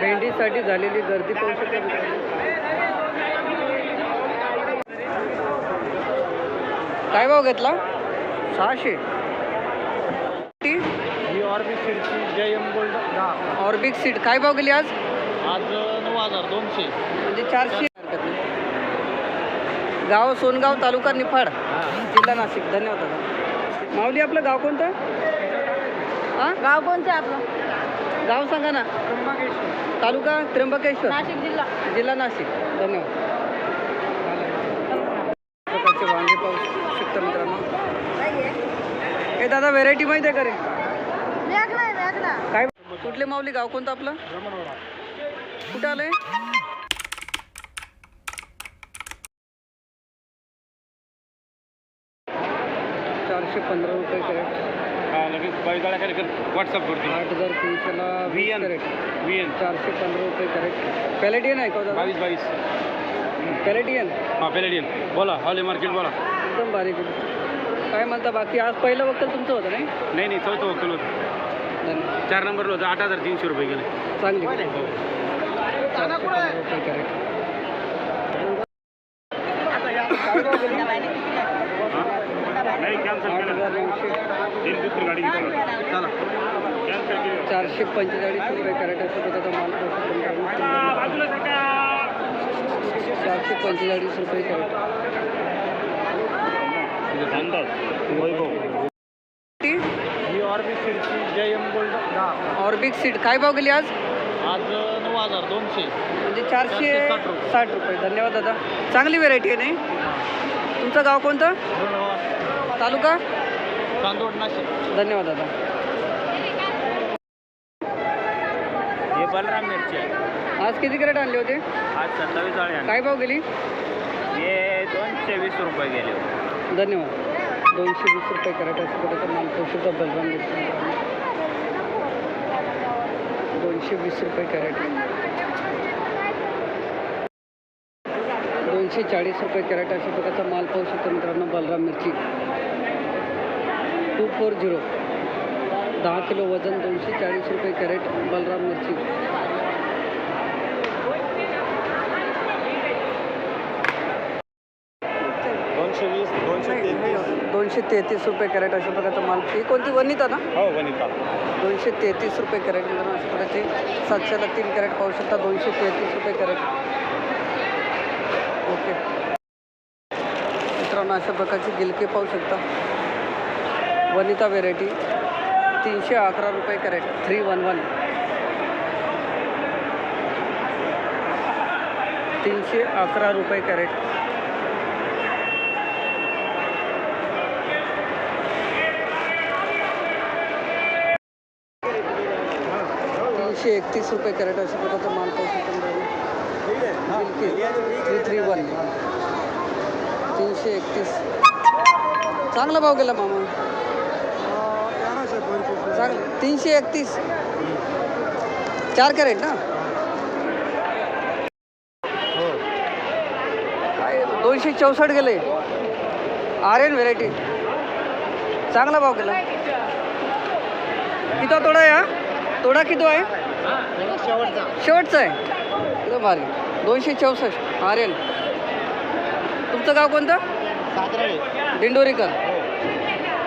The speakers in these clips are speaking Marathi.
भेंडीसाठी झालेली गर्दी पाहू शकता काय भाव घेतला? सहाशे. ऑर्बिक सीटची जय एम गोल्ड दहा ऑर्बिक सीट काय भाव गेली आज? आज नऊ हजार दोनशे म्हणजे चारशे. हरकत नाही. गाव सोनगाव तालुका निफाड. जिल्हा नाशिक. धन्यवाद माऊली आपलं गाव कोणतं? गाव कोणतं आहे आपलं? गाव सांगा ना. त्र्यंबकेश्वर. तालुका त्र्यंबकेश्वर. नाशिक जिल्हा. जिल्हा नाशिक. धन्यवाद. प्रकारचे वांगे पाहू शकता मित्रांनो. हे दादा व्हेरायटी माहिती आहे का रे? काय? कुठले माऊली? गाव कोणतं आपलं? कुठं आलंय? चारशे पंधरा रुपये कॅरेट. हा लगेच बैगाळ्या खाली कर व्हॉट्सअप करतो आठ हजार तीनशेला वीस VN. कॅरेट व्ही एन चारशे पंधरा रुपये कॅरेट पॅलेटियन आहे का हो बावीस बावीस. पॅलेटियन हां पेलेडियन बोला हॉली मार्केट बोला. एकदम बारीक. काय म्हणता बाकी आज पहिलं वक्तल तुमचं होतं नाही? नाही नाही चौथं वक्कल होतं. चार नंबरला होतं आठ हजार तीनशे रुपये गेले. चांगली. हो. रुपये कॅरेट नाही कॅन्सल दुसरी गाडी चला कॅन्सल चारशे पंचेचाळीस रुपये कॅरेट असं त्याचा माल चारशे पंचेचाळीस रुपये कॅरेट वैभव ही ऑर्बिट सीटची जय एम गोल्ड दहा ऑर्बिक सीट काय भाव गेली आज? आज नऊ हजार दोनशे म्हणजे चारशे साठ रुपये. साठ रुपये धन्यवाद दादा. चांगली व्हेरायटी आहे नाही? तुमचं गाव कोणतं? तालुका? चांदोड नाशिक. धन्यवाद दादा. हे बलराम मिरची आहे. आज किती कॅरेट आणले होते? आज सत्तावीस आळे आहे. काय भाव गेली? हे दोनशे वीस रुपये गेले धन्यवाद. दोनशे वीस रुपये कॅरेट असं त्याचा माल पोहोचतो बलराम मिरची. दोनशे वीस रुपये कॅरेट. दोनशे चाळीस रुपये कॅरेट अशा प्रकारचा माल पाहू शकतो मित्रांनो बलराम मिरची. Four zero. दहा किलो वजन दोनशे चाळीस रुपये कॅरेट बलराम मिरची दोनशे वीस दोनशे दोनशे तेहतीस रुपये कॅरेट अशा प्रकारचा माल. ही कोणती वनिता ना? हो वनिता. दोनशे तेहतीस रुपये कॅरेट मित्रांनो अशा प्रकारचे सातशेला तीन कॅरेट पाहू शकता. दोनशे तेहतीस रुपये कॅरेट. ओके. मित्रांनो अशा प्रकारची गिलके पाहू शकता. वनिता व्हेरायटी तीनशे अकरा रुपये कॅरेट थ्री वन वन तीनशे अकरा रुपये कॅरेट. तीनशे एकतीस रुपये कॅरेट अशा प्रकारचा माल पाहू शकतो थ्री थ्री वन तीनशे एकतीस. चांगला भाव गेला मामा. चांगलं तीनशे एकतीस. चार कॅरेट ना? काय दोनशे चौसष्ट गेले. आर एन व्हेरायटी चांगला भाव गेला किती तोडा हा? तोडा किती आहे? शेवटचा शेवटचा आहे. एकदम भारी. दोनशे चौसष्ट आर एल तुमचं गाव कोणतं? दिंडोरीकर.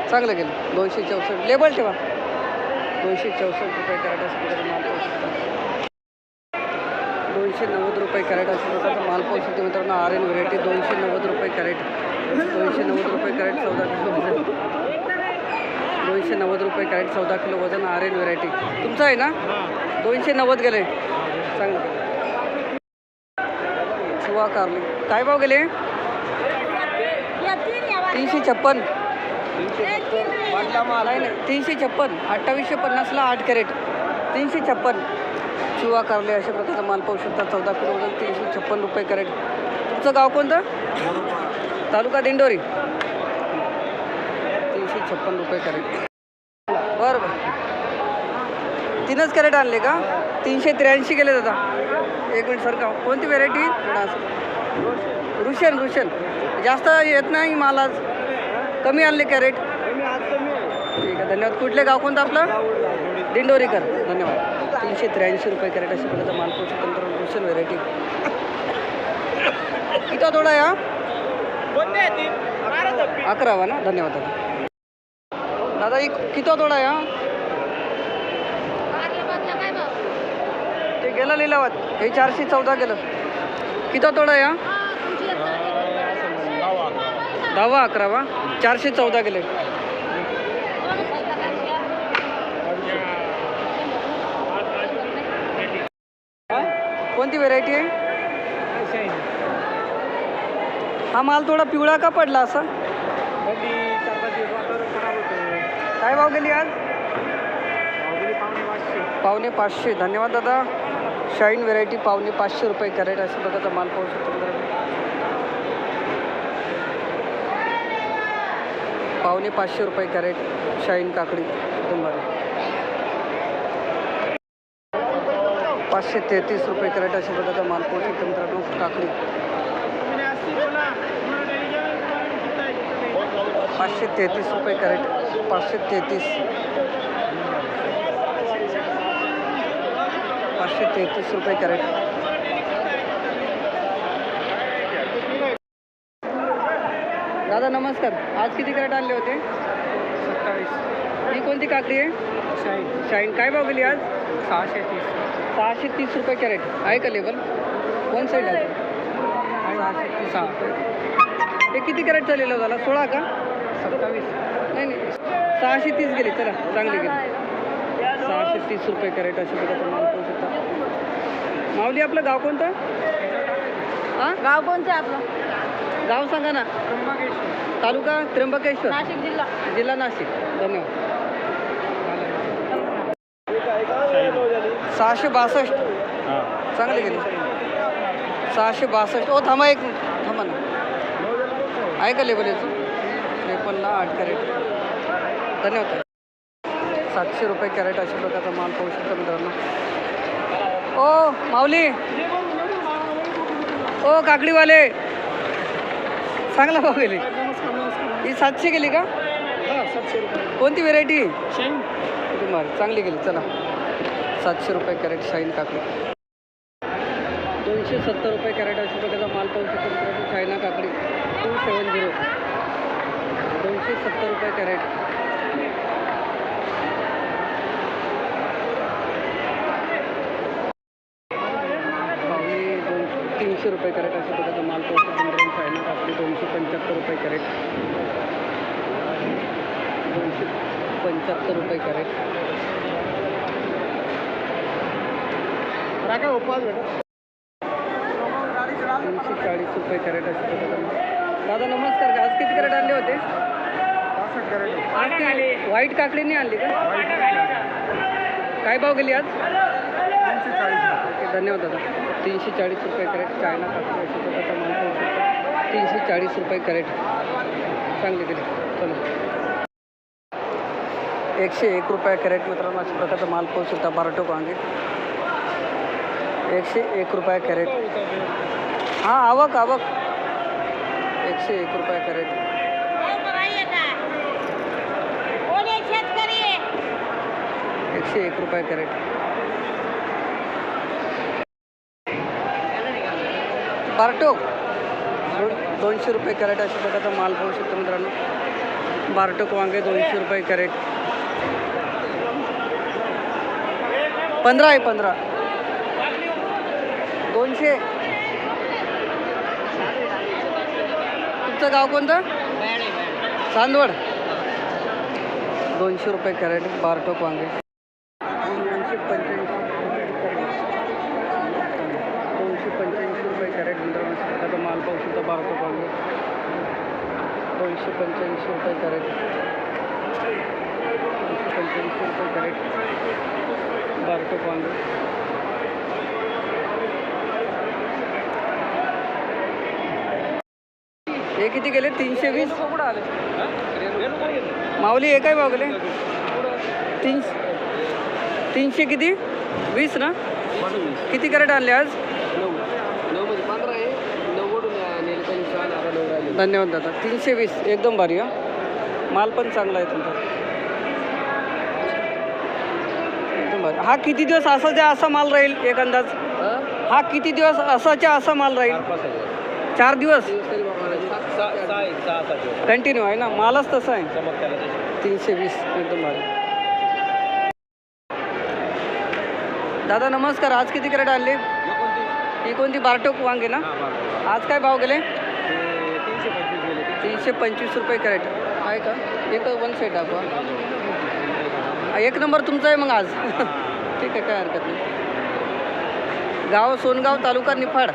चांगलं केलं. दोनशे चौसष्ट. लेबल ठेवा. दोनशे चौसष्ट रुपये कॅरेट असं प्रकारचा माल पाहू शकता. दोनशे नव्वद रुपये कॅरेट असेल प्रकारचा माल पाहू शकतो मित्रांनो. आर एन व्हेरायटी दोनशे नव्वद रुपये कॅरेट दोनशे नव्वद रुपये कॅरेट चौदा किलो वजन. दोनशे नव्वद रुपये कॅरेट चौदा किलो वजन आर एन व्हेरायटी तुमचं आहे ना? दोनशे नव्वद गेले. चांगलं. शिवा कारली. काय भाव गेले? तीनशे छप्पन. तीनशे छप्पन हे तीन नाही नाही तीनशे छप्पन अठ्ठावीसशे पन्नासला आठ कॅरेट. तीनशे छप्पन. शिवा कारले अशा प्रकारचा माल पाहू शकता चौदा किलो वजन तीनशे छप्पन रुपये कॅरेट. तुमचं गाव कोणतं? तालुका दिंडोरी. तीनशे छप्पन रुपये कॅरेट. बरं बरं. तीनच कॅरेट आणले का? तीनशे त्र्याऐंशी गेले दादा एक मिनिट सर का कोणती व्हेरायटी रुशन रुशन. जास्त येत नाही माल आज. कमी आणले कॅरेट. आहे धन्यवाद. कुठले गाव कोणतं आपलं? दिंडोरीकर. धन्यवाद. तीनशे त्र्याऐंशी रुपये कॅरेट अशी पर्यंत माल पोहोचतो. नंतर व्हेरायटी किती थोडा आहे अकरावा ना? धन्यवाद दादा. दादा एक किती थोडा आहे ते गेलं लिलावात. हे चारशे चौदा गेलं. किती तोडा आहे दहावा अकरावा. चारशे चौदा गेले. कोणती व्हेरायटी आहे? हा माल थोडा पिवळा का पडला असा? काय भाव गेली आज? पावणे पाचशे. धन्यवाद दादा. शाईन व्हेरायटी पावणे पाचशे रुपये कॅरेट असं बघा माल पाहू शकतो पावणे पाचशे रुपये कॅरेट शाईन काकडी तुम्हाला. पाचशे तेहतीस रुपये कॅरेट अशा प्रकारचा माल पोहोचेल मित्रांनो काकडी. पाचशे तेहतीस रुपये कॅरेट पाचशे तेहतीस. पाचशे तेहतीस रुपये कॅरेट दादा नमस्कार. आज किती कॅरेट आणले होते? सत्तावीस. ही कोणती काकडी आहे? शाही शाईन. काय भाव गेली आज? सहाशे तीस. सहाशे तीस रुपये कॅरेट. आहे का लेबल? वन साईड आहे? सहाशे तीस रुपये. हे किती कॅरेट चाललेलं झाला? सोळा का? सत्तावीस. नाही नाही. सहाशे तीस गेले. चला चांगले गेले. सहाशे तीस रुपये कॅरेट अशा प्रकारचा माल पाहू शकता. माऊली आपलं गाव कोणतं? हां? गाव कोणतं आहे आपलं? गाव सांगा ना. तालुका त्र्यंबकेश्वर. नाशिक जिल्हा. जिल्हा नाशिक. धन्यवाद. सहाशे बासष्ट. चांगले गेले. सहाशे बासष्ट. ओ थांबा एक मिनिट. थांबा ना. आहे का लेबल याचं? त्रेपन्नला आठ कॅरेट. धन्यवाद. सातशे रुपये कॅरेट अशा प्रकारचा माल पाहू शकता मित्रांनो. ओ माऊली. ओ काकडीवाले. चांगला भाव गेली. ही सातशे गेली का? कोणती व्हेरायटी तुम्हाला चांगली गेली चला. सातशे रुपये कॅरेट शाईन काकडी. दोनशे सत्तर रुपये कॅरेट अशा प्रकारचा माल पाहू शकतो चायना काकडी. टू सेवन झिरो दोनशे सत्तर रुपये कॅरेट. पावणे दोन तीनशे रुपये कॅरेट अशा प्रकारचा माल पाहू शकतो. दोनशे पंच्याहत्तर रुपये कॅरेट. दोनशे पंच्याहत्तर रुपये कॅरेट. तीनशे चाळीस रुपये कॅरेट माल दादा नमस्कार. आज किती कॅरेट आणले होते? आज ती व्हाईट काकडी नाही आणली का? काय भाव गेली आज? ओके धन्यवाद दादा. तीनशे चाळीस रुपये कॅरेट चायना काकडी अशा प्रकारचा माल पाहू शकतो तीनशे चाळीस रुपये कॅरेट. चांगली गेली चला. एकशे एक रुपया कॅरेट मित्रांनो अशा प्रकारचा माल पोहोच शकता बाराटो वांगे एकशे एक रुपया कॅरेट. हां आवक आवक. एकशे एक रुपया कॅरेट. एकशे एक रुपये कॅरेट. बारटोक दोनशे रुपये कॅरेट अशा प्रकारचा माल पाहू शकतो मित्रांनो. बारटोक वांगे दोनशे रुपये कॅरेट. पंधरा आहे पंधरा. दोनशे. तुमचं गाव कोणतं? चांदवड. दोनशे रुपये कॅरेट बारटोक वांगे दोनशे पंच्याऐंशी दोनशे पंच्याऐंशी रुपये कॅरेट मित्रांनो त्याचा माल पाहू शकता बारटोक वांगे दोनशे पंच्याऐंशी रुपये कॅरेट पंच्याऐंशी रुपये कॅरेट बारटोक वांगे हे किती गेले तीनशे वीस माऊली हे काय भाव गेले तीन तीनशे किती? वीस ना? किती कॅरेट आणले आज? धन्यवाद दादा. तीनशे वीस. एकदम भारी हा. माल पण चांगला आहे तुमचा एकदम भारी बरं हा किती दिवस असाच्या असा माल राहील एक अंदाज हा किती दिवस असाच्या असा माल राहील? चार दिवस? कंटिन्यू आहे. ना? मालच तसा आहे. तीनशे वीस एकदम भारी दादा नमस्कार. आज किती कॅरेट आणले? ही कोणती? बारटोक वांगे ना? आज काय भाव गेले? तीनशे पंचवीस रुपये कॅरेट. आहे का? एक वन साईड दाखवा. एक नंबर. तुमचा आहे मग आज. ठीक आहे काय हरकत नाही. गाव सोनगाव तालुका निफाड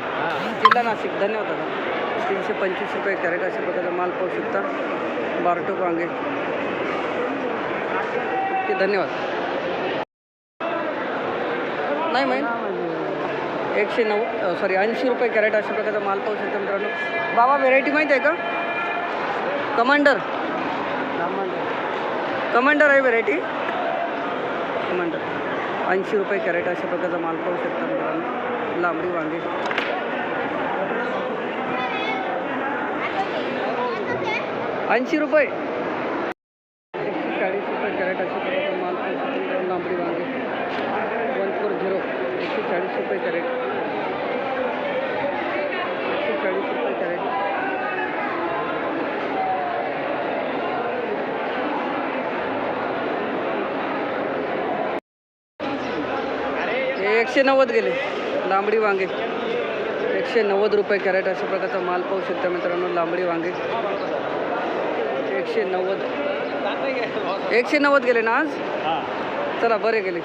जिल्हा नाशिक. धन्यवाद दादा. तीनशे पंचवीस रुपये कॅरेट अशा प्रकारचा माल पाहू शकता. बारटोक वांगे. ओके धन्यवाद. नाही माहीत. एकशे नऊ सॉरी ऐंशी रुपये कॅरेट अशा प्रकारचा माल पाहू शकता मित्रांनो. बाबा व्हेरायटी माहीत आहे का? कमांडर. कमांडर. आहे व्हेरायटी कमांडर. ऐंशी रुपये कॅरेट अशा प्रकारचा माल पाहू शकता मित्रांनो. लांबडी वांगे. ऐंशी रुपये एकशे चाळीस रुपये कॅरेट अशा प्रकारचा माल पाहू शकता मित्रांनो, लांबडी वांगे वन फोर झिरो एकशे चाळीस रुपये कॅरेट एकशे चाळीस रुपये कॅरेट हे एकशे नव्वद गेले. लांबडी वांगे. एकशे नव्वद रुपये कॅरेट अशा प्रकारचा माल पाहू शकता मित्रांनो लांबडी वांगे. एकशे नव्वद. एकशे नव्वद गेले ना आज? चला बरे गेले.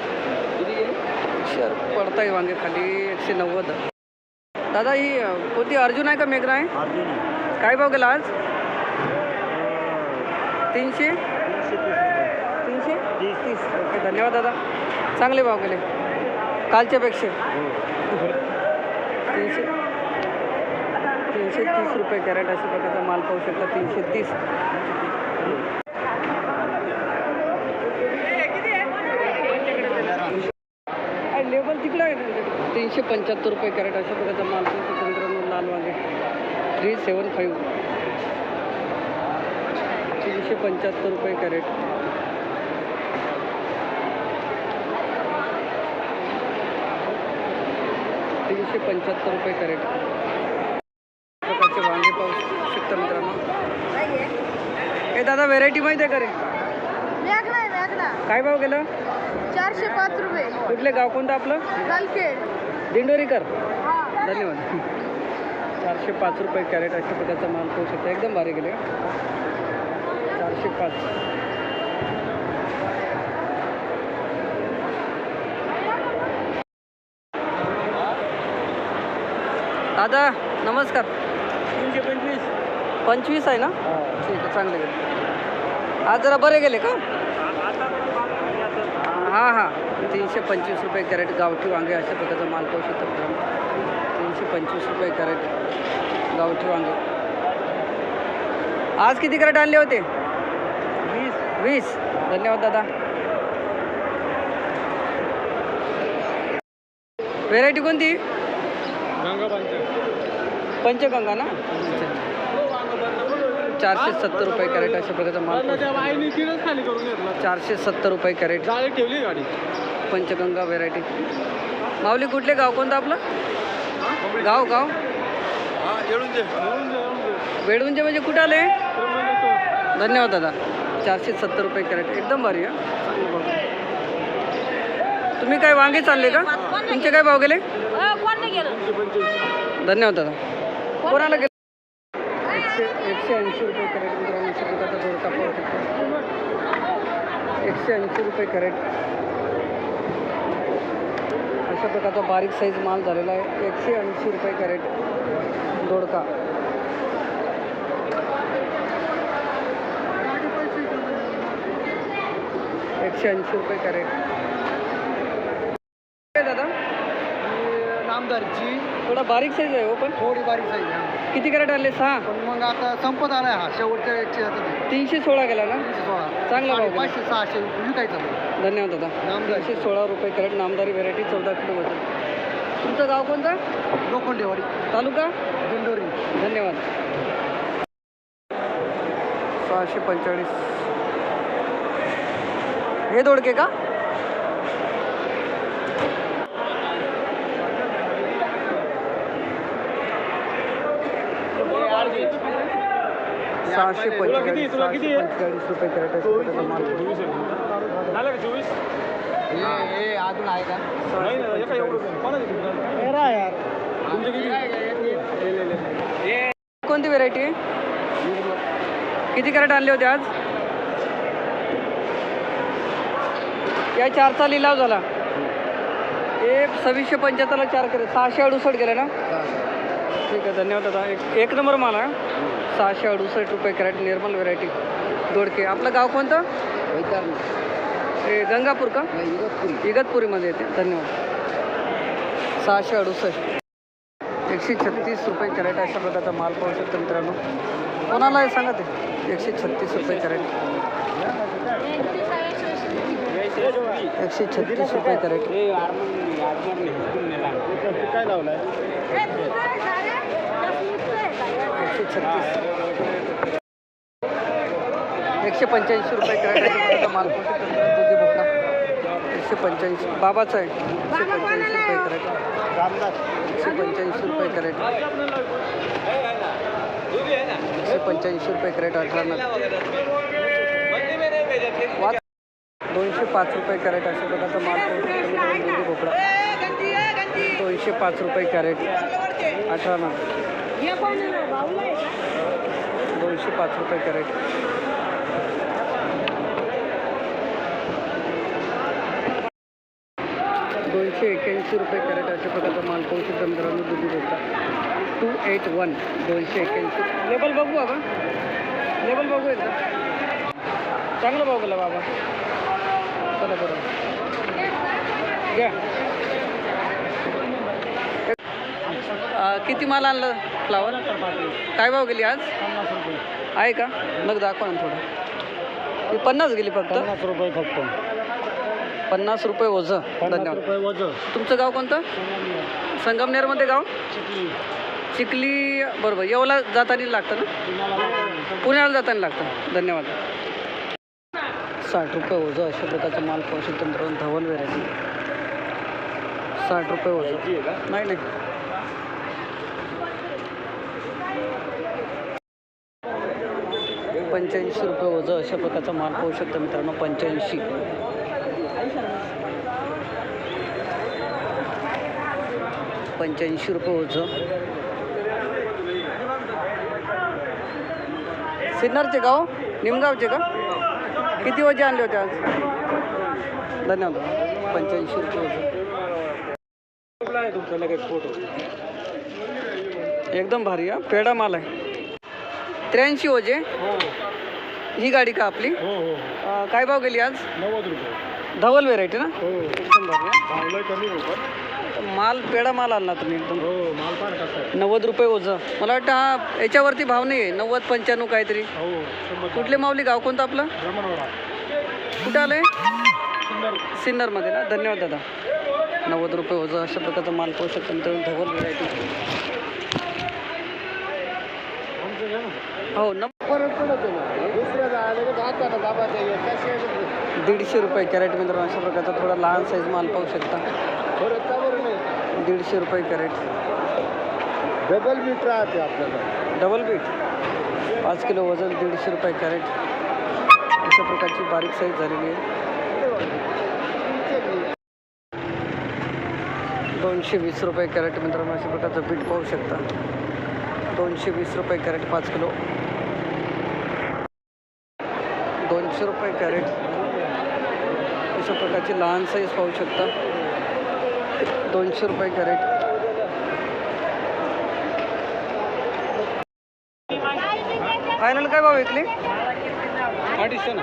पडताय वांगे खाली. एकशे नव्वद. दादा ही कोणती? अर्जुन आहे का मेघना आहे? काय भाव गेला आज? तीनशे? तीनशे? तीस. ओके धन्यवाद दादा. चांगले भाव गेले. कालच्यापेक्षा तीनशे तीनशे तीस रुपये कॅरेट अशा प्रकारचा माल पाहू शकता. तीनशे तीस. लेबल तिकडं आहे. तीनशे पंच्याहत्तर रुपये कॅरेट अशा प्रकारचा माल पाहू शकता मित्रांनो लाल वांगे. Three seven five. तीनशे पंच्याहत्तर रुपये कॅरेट. तीनशे पंच्याहत्तर रुपये कॅरेट. प्रकारचे वांगे पाहू शकता मित्रांनो. हे दादा व्हेरायटी माहिती आहे का रे? काय भाव गेलं? चारशे पाच रुपये. कुठले? गाव कोणतं आपलं? दिंडोरीकर. हा. धन्यवाद. चारशे पाच रुपये कॅरेट अशा प्रकारचा माल पाहू शकता. एकदम भारी गेले. चारशे पाच. दादा नमस्कार. तीनशे पंचवीस. पंचवीस आहे ना? ठीक आहे चांगले गेले. आज जरा बरे गेले का? हां हां. तीनशे पंचवीस रुपये कॅरेट गावठी वांगे अशा प्रकारचा माल पाहू शकतो तीनशे पंचवीस रुपये कॅरेट गावठी वांगे. आज किती कॅरेट आणले होते? वीस. वीस. धन्यवाद दादा. व्हेरायटी कोणती? पंचगंगा ना? चारशे सत्तर रुपये कॅरेट अशा प्रकारचा माल चारशे सत्तर रुपये कॅरेट. ठेवली गाडी. पंचगंगा व्हेरायटी माऊली कुठले गाव कोणतं आपलं? गाव गाव? वेडूंचे म्हणजे कुठं आले? धन्यवाद दादा. चारशे सत्तर रुपये कॅरेट. एकदम भारी आहे तुम्ही काय वांगे चालले का? तुमचे काय भाव गेले? गेलं. धन्यवाद दादा. कोणाला गेले? एकशे एकशे ऐंशी रुपये कॅरेट मित्रांनो प्रकारचा दोडका पाहू शकतो एकशे ऐंशी रुपये कॅरेट. अशा प्रकारचा बारीक साईज माल झालेला आहे. एकशे ऐंशी रुपये कॅरेट दोडका. एकशे ऐंशी रुपये कॅरेट काय दादा नामदारची थोडा बारीक साईज आहे हो पण. थोडी बारीक साईज आहे किती कॅरेट आणले? सहा? पण मग आता संपत आलाय हा. शेवटच्या एकशे आता तीनशे सोळा गेला ना? सोळा. चांगला भाव गेला. पाचशे सहाशे विकायचं मग. धन्यवाद दादा. नामदार. तीनशे सोळा रुपये कॅरेट नामदारी व्हेरायटी चौदा किलो वजन तुमचं गाव कोणतं? लोखंडेवाडी. तालुका? दिंडोरी. धन्यवाद. सहाशे पंचेचाळीस. हे दोडके का? सहाशे पंचेचाळीस सहाशे पंचेचाळीस रुपये अजून आहे का? सहाशे पंचेचाळीस. कोणती व्हेरायटी आहे किती? कॅरेट आणले होते आज? या चारचा लिलाव झाला. हे सव्वीसशे पंच्याहत्तरला चार कॅरेट. सहाशे अडुसष्ट गेले ना? ठीक आहे धन्यवाद दादा. एक एक नंबर माल सहाशे अडुसष्ट रुपये कॅरेट निर्मल व्हेरायटी दोडके. आपलं गाव कोणतं? हे गंगापूर का? इगतपुरीमध्ये येते. धन्यवाद. सहाशे अडुसष्ट. एकशे छत्तीस रुपये कॅरेट अशा प्रकारचा माल पाहू शकतो मित्रांनो. कोणाला आहे सांगा ते. एकशे छत्तीस रुपये कॅरेट. एकशे छत्तीस रुपये कॅरेट काय लावलाय? एकशे छत्तीस. एकशे पंच्याऐंशी रुपये कॅरेट अशा प्रकारचा माल पाहू शकतो मित्रांनो दुधी भोपळा एकशे पंच्याऐंशी. बाबाचा आहे. एकशे पंच्याऐंशी रुपये कॅरेट रामदास. एकशे पंच्याऐंशी रुपये कॅरेट एकशे पंच्याऐंशी रुपये कॅरेट अठरा दोनशे पाच रुपये कॅरेट अशा प्रकारचा माल दुधी भोपळा दोनशे पाच रुपये कॅरेट. अठरा दोनशे पाच रुपये कॅरेट. दोनशे एक्याऐंशी रुपये कॅरेट अशा प्रकारचा माल पाहू शकतो मित्रांनो दुधी भोपळा टू एट वन दोनशे एक्याऐंशी लेबल बघू बाबा लेबल बघू एकदा चांगलं भाव गेला बाबा. चला बरं. घ्या. किती माल आणलं फ्लावर काय भाव गेली आज? पन्नास रुपये आहे का? मग दाखवा ना थोडं. ती पन्नास गेली फक्त. पन्नास रुपये फक्त. पन्नास रुपये ओझं. धन्यवाद. तुमचं गाव कोणतं? संगमनेरमध्ये गाव? चिखली. बरोबर. येवला जाताना लागतं ना? पुण्याला जाताना लागतं. धन्यवाद. साठ रुपये ओझं अशा प्रकारचा माल पाहू शकतो मित्रांनो धवल व्हेरायटी साठ रुपये ओझं. नाही नाही. पंच्याऐंशी रुपये ओझं अशा प्रकारचा माल पाहू शकतो मित्रांनो पंच्याऐंशी. पंच्याऐंशी रुपये ओझं. सिन्नरचे गाव निमगावचे का? किती वजे आणले होते आज? धन्यवाद. पंच्याऐंशी रुपये ओझं तुमचा लगेच फोटो एकदम भारी हा? पेडा माल आहे. त्र्याऐंशी ओजे हो ही गाडी का आपली? हो हो. काय भाव गेली आज? नव्वद रुपये. धवल व्हेरायटी ना? हो. एकदम भारी कमी माल पेडा माल आणला तुम्ही एकदम. हो माल फार कसा आहे नव्वद रुपये ओझं. मला वाटतं हा याच्यावरती भाव नाही आहे नव्वद पंच्याण्णव काहीतरी. हो शंभर कुठले माऊली गाव कोणतं आपलं? कुठं आलं आहे सुंदर सिन्नरमध्ये ना? धन्यवाद दादा. नव्वद रुपये ओझं अशा प्रकारचा माल पाहू शकतो मित्रांनो. धवल व्हेरायटी आमचं घ्या ना. हो न परत पडत का ते दीडशे रुपये कॅरेट मित्रांनो अशा प्रकारचा थोडा लहान साईज माल पाहू शकता. परत दीडशे रुपये कॅरेट. डबल बीट राहते आपल्याला डबल बीट? पाच किलो वजन दीडशे रुपये कॅरेट. अशा प्रकारची बारीक साईज झालेली आहे. दोनशे वीस रुपये कॅरेट मित्रांनो अशा प्रकारचं बीट पाहू शकता. दोनशे वीस रुपये कॅरेट पाच किलो. दोनशे रुपये कॅरेट. अशा प्रकारची लहान साईज पाहू शकता. दोनशे रुपये कॅरेट. फायनल काय भाव विकली अडीचशे ना.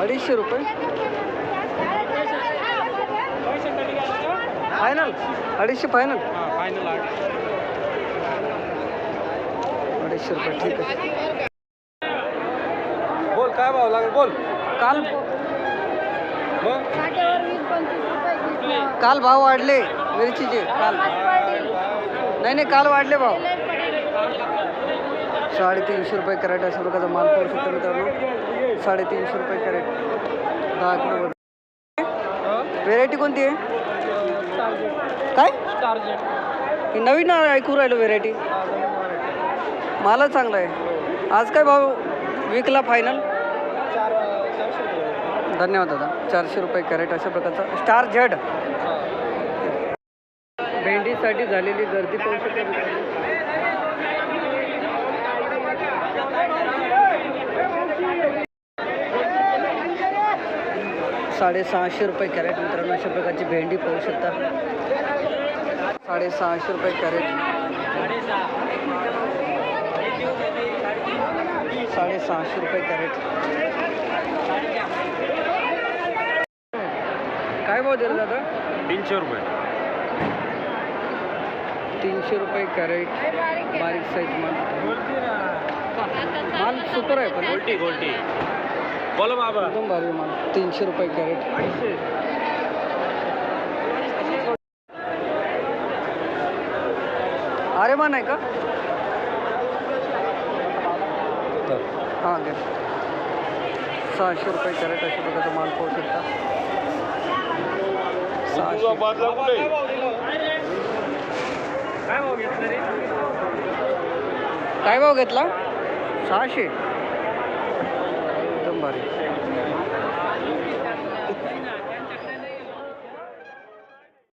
अडीचशे रुपये. फायनल अडीचशे फायनल फायनल अडीचशे रुपये ठीक आहे. बोल काय भाव लागेल? बोल. काल काल भाव वाढले मिरचीचे काल. नाही नाही काल वाढले भाव. साडेतीनशे रुपये कॅरेट अशा प्रकारचा माल पाहू शकतो मित्रांनो. साडेतीनशे रुपये कॅरेट. दहा किलो व्हेरायटी कोणती आहे? काय? हे नवीन ऐकू राहिलो व्हेरायटी मालच चांगला आहे. आज काय भाव? विकला फायनल धन्यवाद दादा. चारशे रुपये कॅरेट अशा प्रकारचा स्टार झेड. भेंडीसाठी झालेली गर्दी पाहू शकता साडेसहाशे रुपये कॅरेट मित्रांनो अशा प्रकारची भेंडी पाहू शकता. साडेसहाशे रुपये कॅरेट. साडेसहाशे रुपये कॅरेट. काय भाव दिला दादा? तीनशे रुपये. तीनशे रुपये कॅरेट बारीक साईज माल. माल सुपर आहे पण. गोल्टी गोल्टी. बोला बाबा. एकदम भारी माल. तीनशे रुपये कॅरेट. अरे मान आहे का? हां सहाशे रुपये कॅरेट अशा प्रकारचा माल पाहू शकता सहाशे. बादला कुठे काय भाव घेतला? सहाशे.